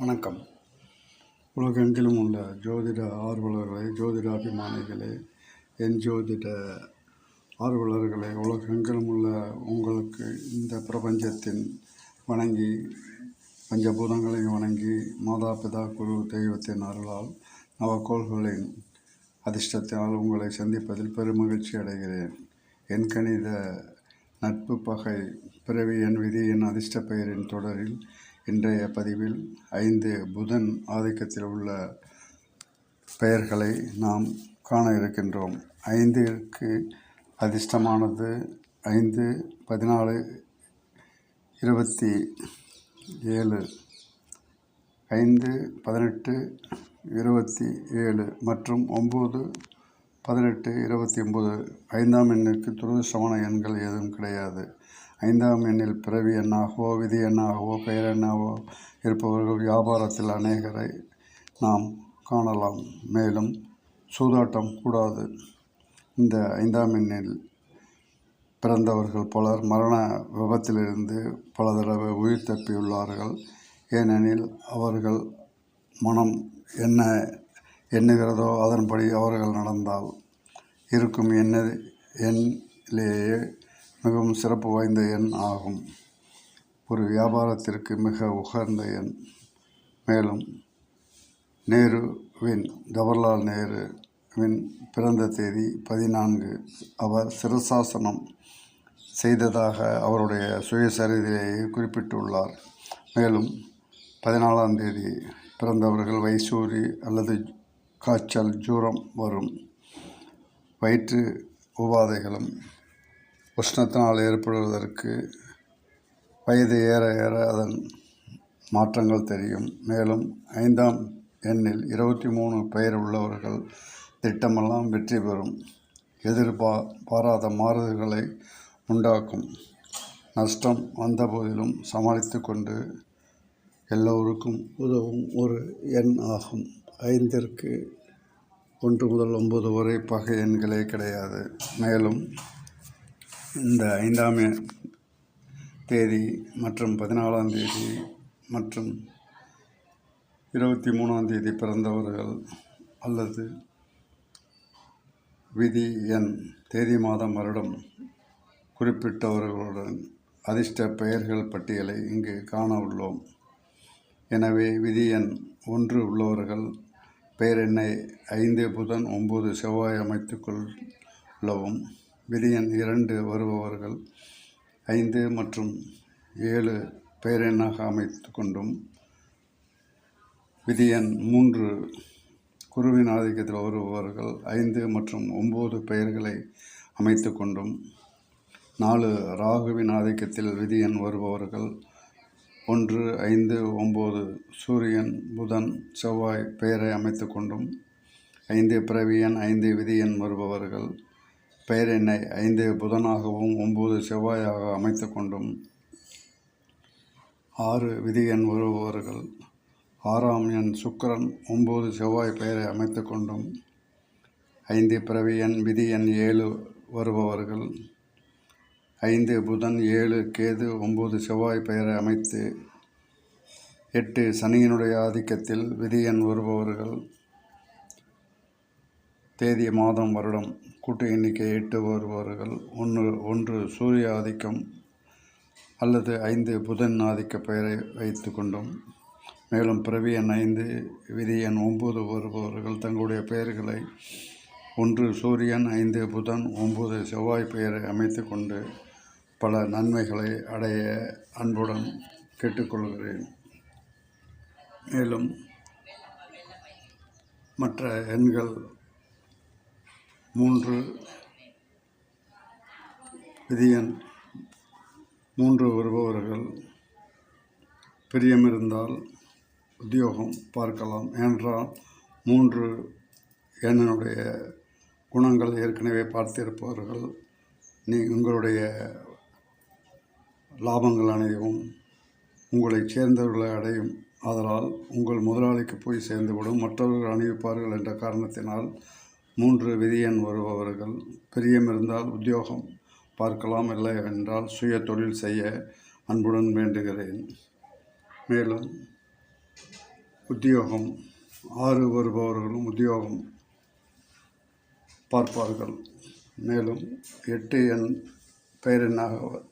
வணக்கம். உலகெங்கிலும் உள்ள ஜோதிட ஆர்வலர்களே ஜோதிட அபிமானிகளே என் ஜோதிட ஆர்வலர்களே உலகெங்கிலும் உள்ள உங்களுக்கு இந்த பிரபஞ்சத்தின் வணங்கி பஞ்சபூதங்களையும் வணங்கி மாதா பிதா குரு தெய்வத்தின் அருளால் நவக்கோள்களின் அதிர்ஷ்டத்தினால் உங்களை சந்திப்பதில் பெருமகிழ்ச்சி அடைகிறேன். என் கணித நட்பு பகை பிறவி என் விதி என் அதிர்ஷ்ட பெயரின் தொடரில் இன்றைய பதிவில் ஐந்து புதன் ஆதிக்கத்தில் உள்ள பெயர்களை நாம் காண இருக்கின்றோம். ஐந்திற்கு அதிர்ஷ்டமானது ஐந்து பதினாலு இருபத்தி ஏழு ஐந்து பதினெட்டு இருபத்தி ஏழு மற்றும் ஒம்பது பதினெட்டு இருபத்தி ஒம்பது ஐந்தாம் எண்ணிற்கு துரதிர்ஷ்டமான எண்கள் எதுவும் கிடையாது. ஐந்தாம் எண்ணில் பிறவி எண்ணாகவோ விதி எண்ணாகவோ பெயர் எண்ணாகவோ இருப்பவர்கள் வியாபாரத்தில் அநேகரை நாம் காணலாம். மேலும் சூதாட்டம் கூடாது. இந்த ஐந்தாம் எண்ணில் பிறந்தவர்கள் பலர் மரண விபத்திலிருந்து பல தடவை உயிர் தப்பியுள்ளார்கள். ஏனெனில் அவர்கள் மனம் என்ன எண்ணுகிறதோ அதன்படி அவர்கள் நடந்தால் இருக்கும் எண்ண எண்ணிலேயே மிகவும் சிறப்பு வாய்ந்த எண் ஆகும். ஒரு வியாபாரத்திற்கு மிக உகந்த எண். மேலும் நேருவின் ஜவஹர்லால் நேருவின் பிறந்த தேதி பதினான்கு. அவர் சிரசாசனம் செய்ததாக அவருடைய சுயசரிதையை குறிப்பிட்டுள்ளார். மேலும் பதினாலாம் தேதி பிறந்தவர்கள் வைசூரி அல்லது காய்ச்சல் ஜூரம் வரும். வயிற்று உபாதைகளும் உஷ்ணத்தினால் ஏற்படுவதற்கு வயது ஏற ஏற அதன் மாற்றங்கள் தெரியும். மேலும் ஐந்தாம் எண்ணில் இருபத்தி மூணு பெயர் உள்ளவர்கள் திட்டமெல்லாம் வெற்றி பெறும். எதிர்பா பாராத மாறுதல்களை உண்டாக்கும். நஷ்டம் வந்தபோதிலும் சமாளித்து கொண்டு எல்லோருக்கும் உதவும் ஒரு எண் ஆகும். ஐந்திற்கு ஒன்று முதல் ஒன்பது வரை பகை எண்களே கிடையாது. மேலும் இந்த ஐந்தாம் தேதி மற்றும் பதினாலாம் தேதி மற்றும் இருபத்தி மூணாம் தேதி பிறந்தவர்கள் அல்லது விதி எண் தேதி மாதம் வருடம் குறிப்பிட்டவர்களுடன் அதிர்ஷ்ட பெயர்கள் பட்டியலை இங்கு காண உள்ளோம். எனவே விதி எண் ஒன்று உள்ளவர்கள் பெயர் எண்ணை ஐந்து புதன் ஒம்பது செவ்வாய் உள்ளவும் விதியன் இரண்டு வருபவர்கள் ஐந்து மற்றும் ஏழு பெயரெண்ணாக அமைத்து கொண்டும் விதியன் மூன்று குருவின் ஆதிக்கத்தில் வருபவர்கள் ஐந்து மற்றும் ஒம்பது பெயர்களை அமைத்து கொண்டும் நாலு ராகுவின் ஆதிக்கத்தில் விதியன் வருபவர்கள் ஒன்று ஐந்து ஒம்பது சூரியன் புதன் செவ்வாய் பெயரை அமைத்து கொண்டும் ஐந்து பிறவியன் ஐந்து விதியன் வருபவர்கள் பெயர் என்னை ஐந்து புதனாகவும் ஒம்பது செவ்வாயாக அமைத்து கொண்டும். ஆறு விதி எண் வருபவர்கள். ஆறாம் எண் சுக்கரன் ஒம்பது செவ்வாய் பெயரை அமைத்து கொண்டும். ஐந்து பிறவி எண் விதி எண் ஏழு வருபவர்கள். ஐந்து புதன் ஏழு கேது ஒம்பது செவ்வாய் பெயரை அமைத்து. எட்டு சனியினுடைய ஆதிக்கத்தில் விதி எண் வருபவர்கள். தேதி மாதம் வருடம். கூட்டு எண்ணிக்கை எட்டு வருபவர்கள் ஒன்று ஒன்று சூரிய ஆதிக்கம் அல்லது ஐந்து புதன் ஆதிக்க பெயரை வைத்து கொண்டும். மேலும் பிறவி எண் ஐந்து விதி எண் ஒம்பது வருபவர்கள் தங்களுடைய பெயர்களை ஒன்று சூரியன் ஐந்து புதன் ஒம்பது செவ்வாய் பெயரை அமைத்து கொண்டு பல நன்மைகளை அடைய அன்புடன் கேட்டுக்கொள்கிறேன். மேலும் மற்ற எண்கள் மூன்று விதியன் மூன்று வருபவர்கள் பிரியமிருந்தால் உத்தியோகம் பார்க்கலாம் ஏனென்றால் மூன்று என்னுடைய குணங்கள் ஏற்கனவே பார்த்திருப்பவர்கள். நீ உங்களுடைய லாபங்கள் அனைவும் உங்களை சேர்ந்தவர்களை அடையும். ஆதலால் உங்கள் முதலாளிக்கு போய் சேர்ந்துவிடும். மற்றவர்கள் அணிவிப்பார்கள் என்ற காரணத்தினால் மூன்று விதியன் வருபவர்கள் பிரியம் இருந்தால் உத்தியோகம் பார்க்கலாம் இல்லை என்றால் சுய தொழில் செய்ய அன்புடன் வேண்டுகிறேன். மேலும் உத்தியோகம் ஆறு வருபவர்களும் உத்தியோகம் பார்ப்பார்கள். மேலும் எட்டு எண் பெயரெண்ணாக வ-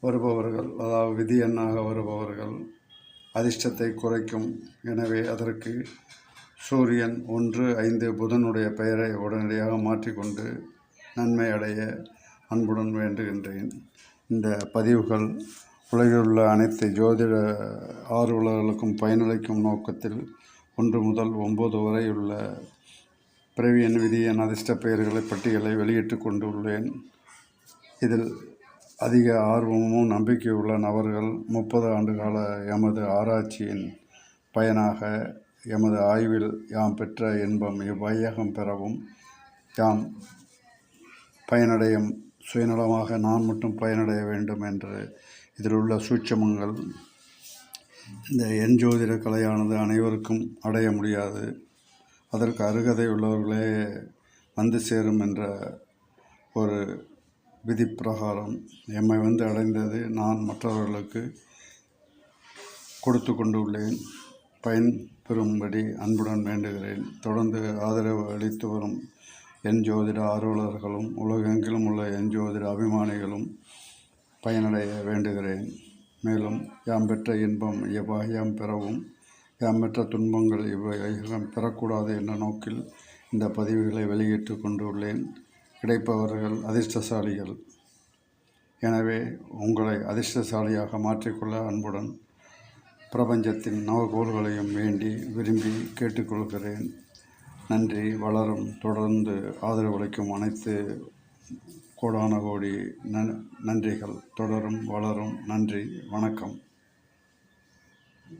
வருபவர்கள் அதாவது விதி எண்ணாக வருபவர்கள் அதிர்ஷ்டத்தை குறைக்கும். எனவே அதற்கு சூரியன் ஒன்று ஐந்து புதனுடைய பெயரை உடனடியாக மாற்றிக்கொண்டு நன்மை அடைய அன்புடன் வேண்டுகின்றேன். இந்த பதிவுகள் உலகில் உள்ள அனைத்து ஜோதிட ஆர்வலர்களுக்கும் பயனளிக்கும் நோக்கத்தில் ஒன்று முதல் ஒம்பது வரை உள்ள பிறவியன் விதியன் அதிர்ஷ்ட பெயர்களை பட்டியலை வெளியிட்டு கொண்டுள்ளேன். இதில் அதிக ஆர்வமும் நம்பிக்கையுள்ள நபர்கள் முப்பது ஆண்டுகால எமது ஆராய்ச்சியின் பயனாக எமது ஆய்வில் யாம் பெற்ற இன்பம் இவ்வையகம் பெறவும் யாம் பயனடையும் சுயநலமாக நான் மட்டும் பயனடைய வேண்டும் என்று இதில் உள்ள சூட்சமங்கள். இந்த எண் ஜோதிட கலையானது அனைவருக்கும் அடைய முடியாது. அதற்கு அருகதை உள்ளவர்களே வந்து சேரும் என்ற ஒரு விதி பிரகாரம் எம்மை வந்து அடைந்தது நான் மற்றவர்களுக்கு கொடுத்து கொண்டு உள்ளேன் பயன் பெறும்படி அன்புடன் வேண்டுகிறேன். தொடர்ந்து ஆதரவு அளித்து வரும் என் ஜோதிட ஆர்வலர்களும் உலகெங்கிலும் உள்ள என் ஜோதிட அபிமானிகளும் பயனடைய வேண்டுகிறேன். மேலும் யாம் பெற்ற இன்பம் இவ்வையம் பெறவும் யாம் பெற்ற துன்பங்கள் இவ்வையம் பெறக்கூடாது என்ற நோக்கில் இந்த பதிவுகளை வெளியிட்டு கொண்டுள்ளேன். கிடைப்பவர்கள் அதிர்ஷ்டசாலிகள். எனவே உங்களை அதிர்ஷ்டசாலியாக மாற்றிக்கொள்ள அன்புடன் பிரபஞ்சத்தின் நவகோள்களையும் வேண்டி விரும்பி கேட்டுக்கொள்கிறேன். நன்றி வளரும் தொடர்ந்து ஆதரவளிக்கும் அனைத்து கோடான கோடி நன் நன்றிகள். தொடரும் வளரும் நன்றி வணக்கம்.